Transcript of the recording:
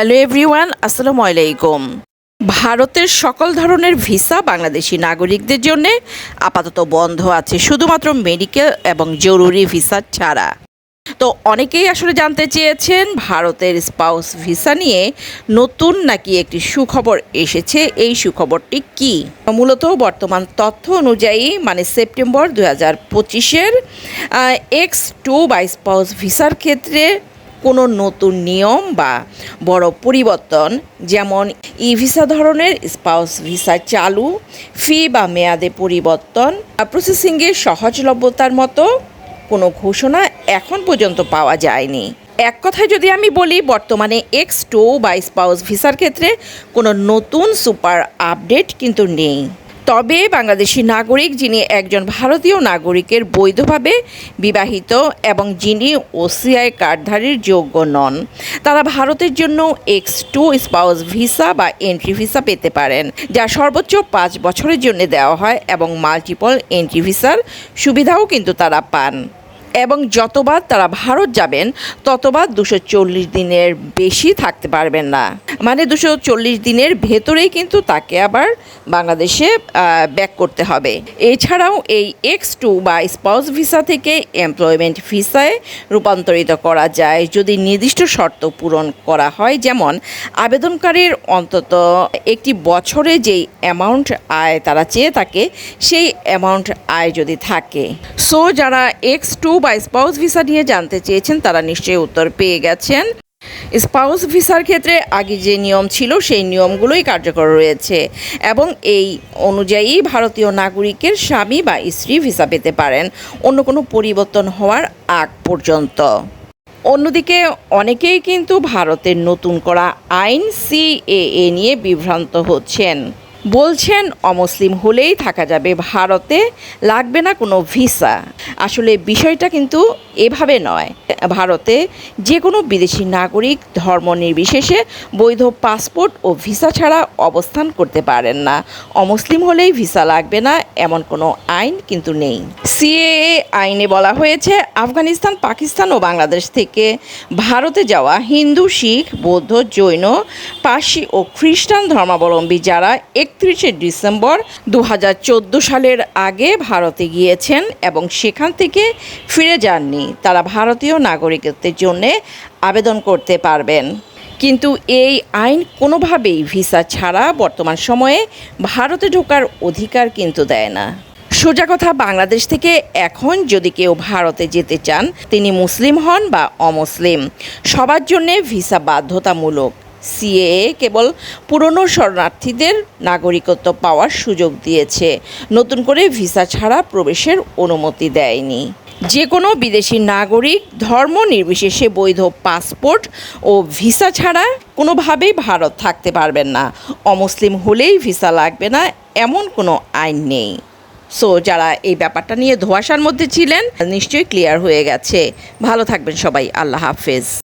Hello everyone, আসসালামু আলাইকুম। ভারতের সকল ধরনের ভিসা বাংলাদেশি নাগরিকদের জন্য আপাতত বন্ধ আছে, শুধুমাত্র মেডিকেল এবং জরুরি ভিসা ছাড়া। তো অনেকেই আসলে জানতে চেয়েছেন, ভারতের স্পাউস ভিসা নিয়ে নতুন নাকি একটি সুখবর এসেছে, এই সুখবরটি কি? মূলত বর্তমান তথ্য অনুযায়ী মানে সেপ্টেম্বর দু হাজার পঁচিশের এক্স টু বা স্পাউস ভিসার ক্ষেত্রে কোনো নতুন নিয়ম বা বড় পরিবর্তন, যেমন ই ভিসা ধরনের স্পাউস ভিসা চালু, ফি বা মেয়াদে পরিবর্তন প্রসেসিংয়ের সহজলভ্যতার মতো কোনো ঘোষণা এখন পর্যন্ত পাওয়া যায়নি। এক কথায় যদি আমি বলি, বর্তমানে এক্স টু বা স্পাউস ভিসার ক্ষেত্রে কোনো নতুন সুপার আপডেট কিন্তু নেই। তবে বাংলাদেশি নাগরিক যিনি একজন ভারতীয় নাগরিকের বৈধভাবে বিবাহিত এবং যিনি ওসিআই কার্ডধারীর যোগ্য নন, তারা ভারতের জন্য এক্স টু স্পাউস ভিসা বা এন্ট্রি ভিসা পেতে পারেন, যা সর্বোচ্চ পাঁচ বছরের জন্য দেওয়া হয় এবং মাল্টিপল এন্ট্রি ভিসার সুবিধাও কিন্তু তারা পান। এবং যতবার তারা ভারত যাবেন, ততবার দুশো চল্লিশ দিনের বেশি থাকতে পারবেন না। মানে দুশো চল্লিশ দিনের ভেতরেই কিন্তু তাকে আবার বাংলাদেশে ব্যাক করতে হবে। এছাড়াও এই এক্স টু বা স্পাউস ভিসা থেকে এমপ্লয়মেন্ট ভিসায় রূপান্তরিত করা যায়। যদি নির্দিষ্ট শর্ত পূরণ করা হয়, যেমন আবেদনকারীর অন্তত একটি বছরে যেই অ্যামাউন্ট আয় তারা চেয়ে থাকে, সেই অ্যামাউন্ট আয় যদি থাকে। সো যারা এক্স টু বা স্পাউস ভিসা নিয়ে জানতে চেয়েছেন, তারা নিশ্চয়ই উত্তর পেয়ে গেছেন। স্পাউস ভিসার ক্ষেত্রে আগে যে নিয়ম ছিল, সেই নিয়মগুলোই কার্যকর রয়েছে এবং এই অনুযায়ী ভারতীয় নাগরিকের স্বামী বা স্ত্রী ভিসা পেতে পারেন। অন্য কোনো পরিবর্তন হওয়ার আগ পর্যন্ত। অন্যদিকে অনেকেই কিন্তু ভারতের নতুন করা আইন, সিএএ নিয়ে বিভ্রান্ত হচ্ছেন। বলছেন, অমুসলিম হলেই থাকা যাবে ভারতে, লাগবে না কোনো ভিসা। আসলে বিষয়টা কিন্তু এভাবে নয়। ভারতে যে কোনো বিদেশি নাগরিক ধর্ম নির্বিশেষে বৈধ পাসপোর্ট ও ভিসা ছাড়া অবস্থান করতে পারেন না। অমুসলিম হলেই ভিসা লাগবে না এমন কোনো আইন কিন্তু নেই। সিএএ আইনে বলা হয়েছে, আফগানিস্তান, পাকিস্তান ও বাংলাদেশ থেকে ভারতে যাওয়া হিন্দু, শিখ, বৌদ্ধ, জৈন পার্সি ও খ্রিস্টান ধর্মাবলম্বী যারা একত্রিশে ডিসেম্বর দু হাজার চোদ্দ সালের আগে ভারতে গিয়েছেন এবং সেখান থেকে ফিরে যাননি, তারা ভারতীয় নাগরিকত্বের জন্য আবেদন করতে পারবেন। কিন্তু এই আইন কোনোভাবেই ভিসা ছাড়া বর্তমান সময়ে ভারতে ঢোকার অধিকার কিন্তু দেয় না। সোজা কথা, বাংলাদেশ থেকে এখন যদি কেউ ভারতে যেতে চান, তিনি মুসলিম হন বা অমুসলিম, সবার জন্যে ভিসা বাধ্যতামূলক। সিএএ কেবল পুরনো শরণার্থীদের নাগরিকত্ব পাওয়ার সুযোগ দিয়েছে। নতুন করে ভিসা ছাড়া প্রবেশের অনুমতি দেয়নি। যে কোনো বিদেশি নাগরিক ধর্ম নির্বিশেষে বৈধ পাসপোর্ট ও ভিসা ছাড়া কোনোভাবেই ভারত থাকতে পারবেন না। অমুসলিম হলেই ভিসা লাগবে না, এমন কোনো আইন নেই। সো, যারা এই ব্যাপারটা নিয়ে ধোয়াশার মধ্যে ছিলেন, নিশ্চয়ই ক্লিয়ার হয়ে গেছে। ভালো থাকবেন সবাই, আল্লাহ হাফেজ।